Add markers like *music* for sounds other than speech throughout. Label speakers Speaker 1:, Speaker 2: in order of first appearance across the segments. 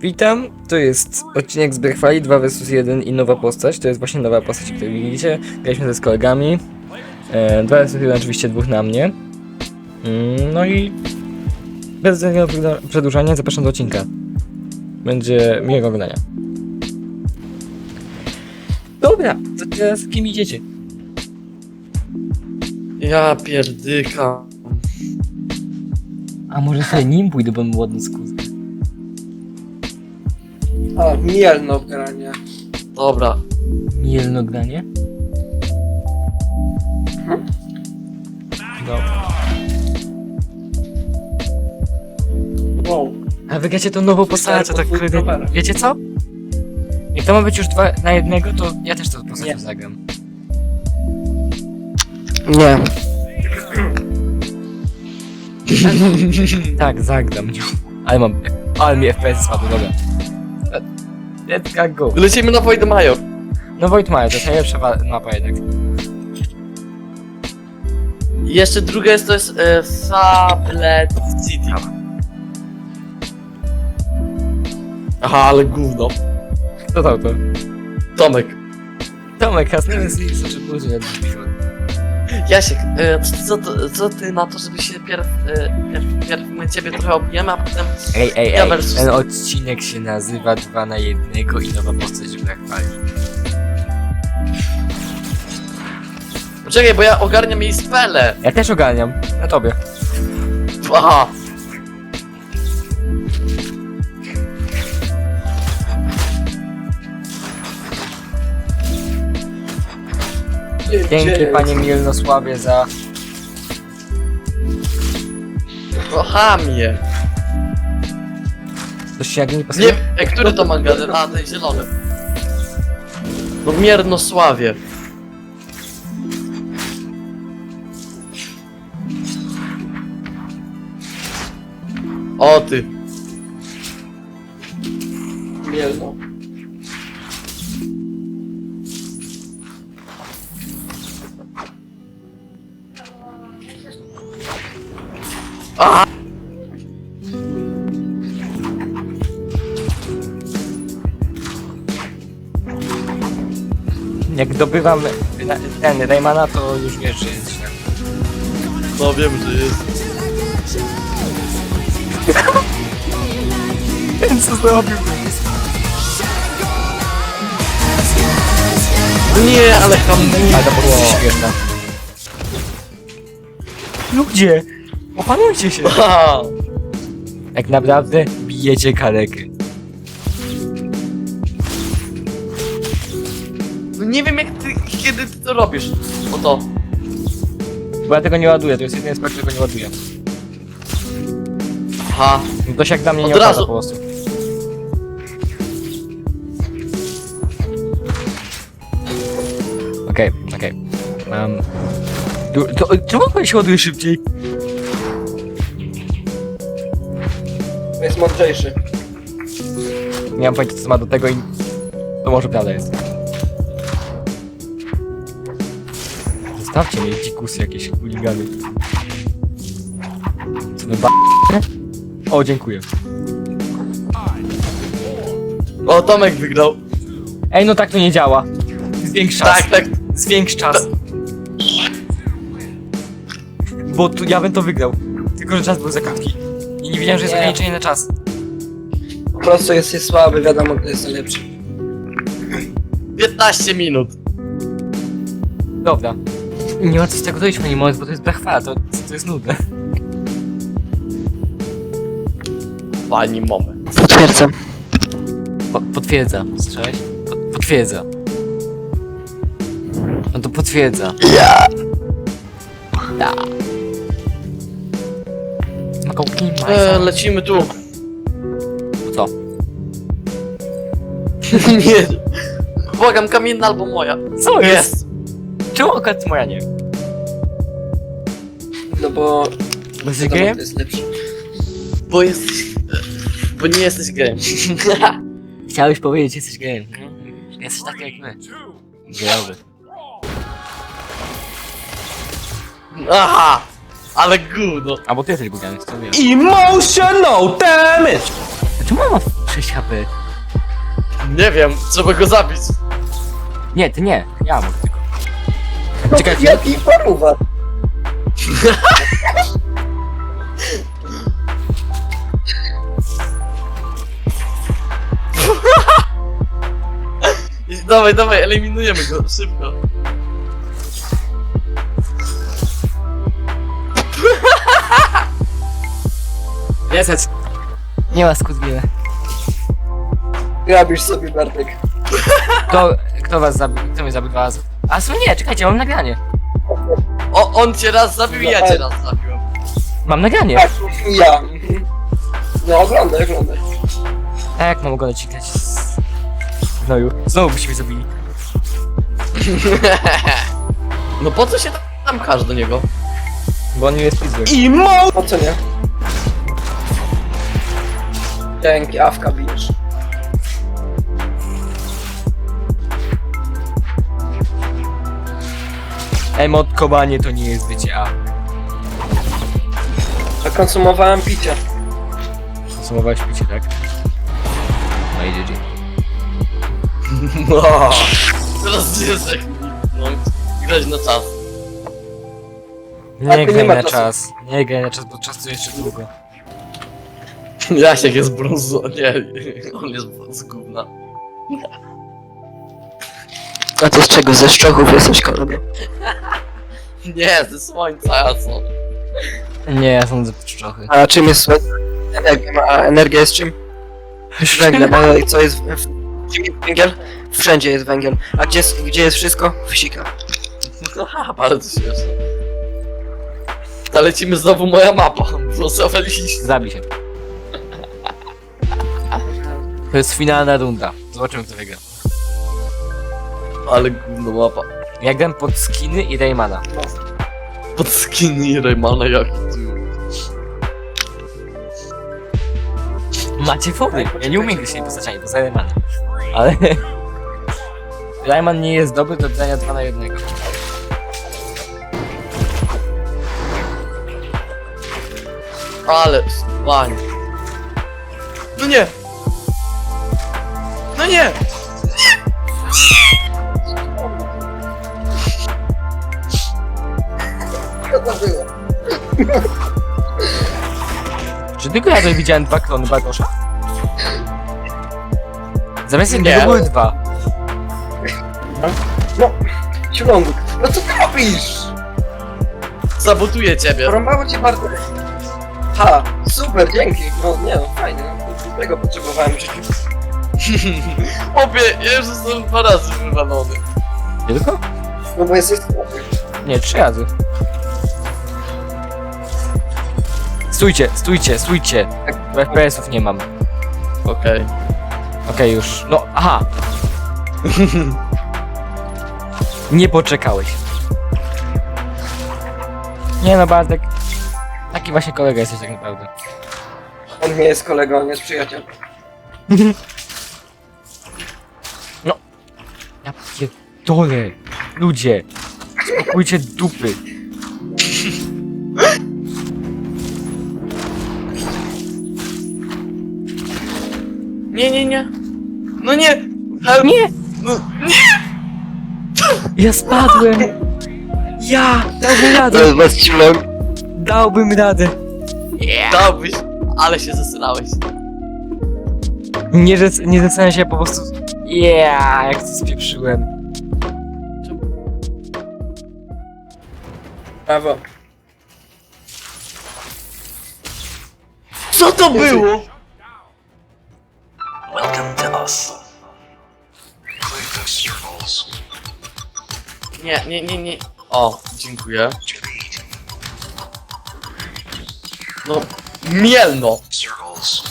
Speaker 1: Witam, to jest odcinek z Brechwali 2 vs 1 i nowa postać, to jest właśnie nowa postać, którą widzicie. Graliśmy ze z kolegami. E, 2 vs 1 oczywiście dwóch na mnie. Mm, no i bez żadnego przedłuża- przedłużania zapraszam do odcinka. Będzie miłego oglądania. Dobra, to teraz kim idziecie?
Speaker 2: Ja pierdyka.
Speaker 1: A może sobie nim pójdę, bo mam ładny skóz.
Speaker 3: A, mielno granie.
Speaker 2: Dobra.
Speaker 1: Mielnogranie? Dobra.
Speaker 3: Wow.
Speaker 1: A wy gracie tą nową postać, to tak kurde,
Speaker 3: rower.
Speaker 1: Wiecie co? Jak to ma być już dwa na jednego, to ja też to postać
Speaker 3: Nie.
Speaker 1: zagram.
Speaker 3: Nie.
Speaker 1: tak, zagram. Ale mam... Ale mi FPS spadł, dobra. Let's go.
Speaker 2: Lecimy na Void Major.
Speaker 1: No Void Maja, to jest najlepsza wa- mapa jednak.
Speaker 2: Jeszcze druga jest to jest e, Fablet City. Aha, ale gówno.
Speaker 1: Kto dał to?
Speaker 2: Tomek.
Speaker 1: Tomek, hasnęły z nim, czy później.
Speaker 2: Jasiek, e, co, co, co ty na to, żeby się pierw, e, pierw, pierw my ciebie trochę obijemy, a potem...
Speaker 1: Ej, ej,
Speaker 2: Ja
Speaker 1: ej,
Speaker 2: versus-
Speaker 1: ten odcinek się nazywa 2 na 1 i nowa postać w Black Flag.
Speaker 2: Poczekaj, bo ja ogarniam jej spele.
Speaker 1: Ja też ogarniam, na tobie.
Speaker 2: Aha.
Speaker 1: Dzięki panie Mielnosławie za...
Speaker 2: Kocham je.
Speaker 1: Coś się jak nie pasuje?
Speaker 2: Nie, e, który to magazyn? A, ten zielony. No Miernosławie. O ty.
Speaker 3: Mielno.
Speaker 1: Jak dobywam na- ten Raymana, to już wiesz, że jest źle.
Speaker 2: No wiem, że jest.
Speaker 1: Ten *laughs* co zrobił?
Speaker 2: Nie, ale tam
Speaker 1: Ale to było śmieszne. Ludzie! Opanujcie się! *laughs* Jak naprawdę bijecie kalekę.
Speaker 2: Nie wiem jak ty, kiedy ty to robisz. O to.
Speaker 1: Bo ja tego nie ładuję, to jest jedyny aspekt, którego nie ładuję.
Speaker 2: Aha.
Speaker 1: No To się jak dla mnie nie
Speaker 2: Od
Speaker 1: opłaca
Speaker 2: razu.
Speaker 1: po prostu. Okej, okej. Mam... Du- To, czemu pan się ładuje szybciej?
Speaker 3: Jest mądrzejszy.
Speaker 1: Nie mam pojęcia co ma do tego i... To może prawda jest. Zostawcie mnie, dzikusy jakieś chuligany. Co wy ba... O, dziękuję.
Speaker 2: O, Tomek wygrał.
Speaker 1: Ej, no tak to nie działa. Zwiększ czas.
Speaker 2: Tak, tak.
Speaker 1: Zwiększ czas. Bo tu ja bym to wygrał. Tylko, że czas był za krótki. I nie wiedziałem, że jest
Speaker 3: Nie.
Speaker 1: ograniczenie na czas.
Speaker 3: Po prostu jest, jest słaby, wiadomo kto jest najlepszy.
Speaker 2: 15 minut.
Speaker 1: Dobra. Nie ma co z tego dojść, panie moment, bo to jest brechwala, to, to jest nudne.
Speaker 2: Pani moment.
Speaker 3: Potwierdzam.
Speaker 1: Po, potwierdza, słyszałeś? Po, potwierdza. No to potwierdza.
Speaker 2: Ja.
Speaker 1: Da. Smakałki,
Speaker 2: E,
Speaker 1: majsa.
Speaker 2: lecimy tu.
Speaker 1: Co? *laughs*
Speaker 2: nie. Błagam, kamienna albo moja.
Speaker 1: Co
Speaker 2: Jest.
Speaker 1: Czemu akurat moja nie?
Speaker 3: No bo
Speaker 1: Bo jesteś
Speaker 3: wiadomo
Speaker 1: gejem?
Speaker 3: kto jest lepszy.
Speaker 2: Bo jesteś... Bo nie jesteś gejem. *laughs*
Speaker 1: Chciałeś powiedzieć, że jesteś gejem. Jesteś taki jak my. Gejowy.
Speaker 2: Aha. Ale gówno.
Speaker 1: Albo ty jesteś gówniany, co wiem.
Speaker 4: Emotional damage!
Speaker 1: Czemu on ma 6 HP?
Speaker 2: Nie wiem, trzeba go zabić.
Speaker 1: Nie, ty nie. Ja mogę tylko.
Speaker 3: No,
Speaker 1: Czekaj,
Speaker 3: jaki paruwa?
Speaker 2: I dawaj, dawaj, eliminujemy go, szybko.
Speaker 1: Reset. Nie ma skut wiele.
Speaker 3: Grabisz sobie, Bartek.
Speaker 1: Kto, kto was zabił? Kto mnie zabił dwa razy? A co nie, czekajcie, mam nagranie.
Speaker 2: O, on cię raz zabił i ja cię raz zabiłem.
Speaker 1: Mam nagranie.
Speaker 3: Tak, ja. No oglądaj, oglądaj.
Speaker 1: A jak mam oglądać grać z... Znowu byście mnie zabili. *laughs*
Speaker 2: No po co się tam każ do niego?
Speaker 1: Bo on nie jest pizły.
Speaker 2: I mo!
Speaker 3: Po co nie? Dzięki, awka bijesz.
Speaker 1: Emot kobanie to nie jest bycie A.
Speaker 3: Zakonsumowałem picie.
Speaker 1: Konsumowałeś picie, tak? No i GG. *laughs*
Speaker 2: No. Teraz jest jak no, grać na czas.
Speaker 1: Nie graj na
Speaker 3: czasu.
Speaker 1: czas. Nie graj na czas, bo czas tu jeszcze długo. *laughs*
Speaker 2: Jasiek jest brązo... Nie, on jest z gówna.
Speaker 3: A to z czego? Ze szczochów jesteś kolego? *laughs* *laughs*
Speaker 2: Nie, ze słońca, co?
Speaker 1: Nie, ja sądzę pszczochy.
Speaker 3: A czym jest? Energia, a energia jest czym? Węglem, a i co jest w, w, czym jest węgiel? Wszędzie jest węgiel. A gdzie, jest- gdzie jest wszystko? W sikach.
Speaker 2: Haha, bardzo śmieszne. To lecimy znowu moja mapa. Losowe liście.
Speaker 1: Zabij się. To jest finalna runda. Zobaczymy kto wygra.
Speaker 2: Ale gówno mapa.
Speaker 1: Ja gram pod skiny i Raymana.
Speaker 2: Pod skiny i Raymana jaki ty.
Speaker 1: Macie fory. Ja nie umiem tymi postaciami, poza Raymanem. Ale... *laughs* Rayman nie jest dobry do grania 2 na 1.
Speaker 2: Ale spanie. No nie! No nie!
Speaker 3: Było?
Speaker 1: Czy tylko ja tutaj widziałem dwa klony Bartosza? Zamiast jednego
Speaker 2: Nie.
Speaker 1: były dwa.
Speaker 3: No, ciulągu. No co ty robisz?
Speaker 2: Sabotuję ciebie.
Speaker 3: Porąbało cię bardzo. Ha, super, dzięki. No nie no, fajnie. No, tego potrzebowałem w życiu. *laughs*
Speaker 2: Obie, ja już jestem dwa razy wywalony.
Speaker 1: Tylko?
Speaker 3: No bo jesteś słaby.
Speaker 1: Nie, trzy razy. Stójcie, stójcie, stójcie. Bo FPS-ów nie mam.
Speaker 2: Okej.
Speaker 1: Okej, już. No, aha. *laughs* nie poczekałeś. Nie no, Bartek. Taki właśnie kolega jesteś tak naprawdę.
Speaker 3: On nie jest kolegą, on jest przyjacielem. *laughs*
Speaker 1: Ja pierdolę. Ludzie. Spokójcie dupy.
Speaker 2: Nie, nie, nie. No nie! Help!
Speaker 1: Nie!
Speaker 2: No,
Speaker 1: Ja spadłem! Ja! Dałbym radę!
Speaker 3: was.
Speaker 1: Dałbym radę!
Speaker 2: dałbyś, ale się zesrałeś.
Speaker 1: Nie, zes- nie zastanawiam się, po prostu... Yeah, jak to spieprzyłem.
Speaker 3: Brawo.
Speaker 2: Co to było? Nie, nie, nie, nie. O, dziękuję. No, mielno.
Speaker 4: Circles.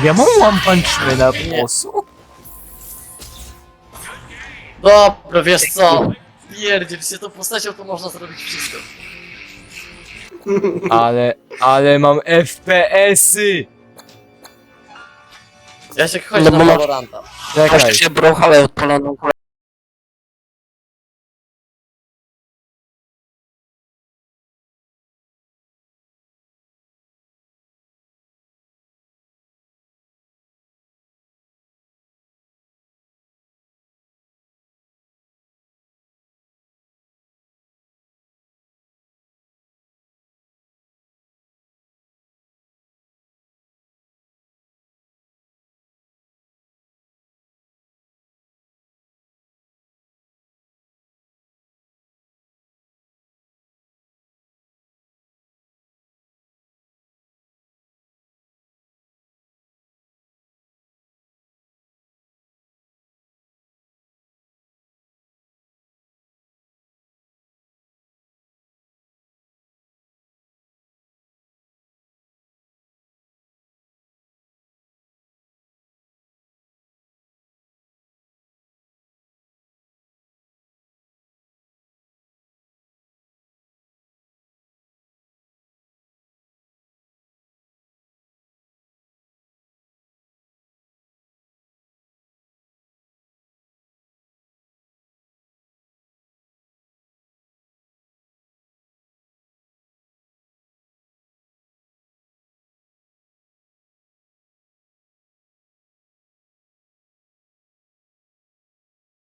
Speaker 1: Ja mam one punch na głosu?
Speaker 2: Dobra, wiesz co? Pierdziel się tą postacią, to można zrobić wszystko. *laughs*
Speaker 1: Ale, ale mam FPS-y!
Speaker 2: Jasiek, chodź
Speaker 3: No
Speaker 2: na
Speaker 3: bo masz-
Speaker 2: Valoranta.
Speaker 1: Czekaj.
Speaker 3: Masz się brochale odpaloną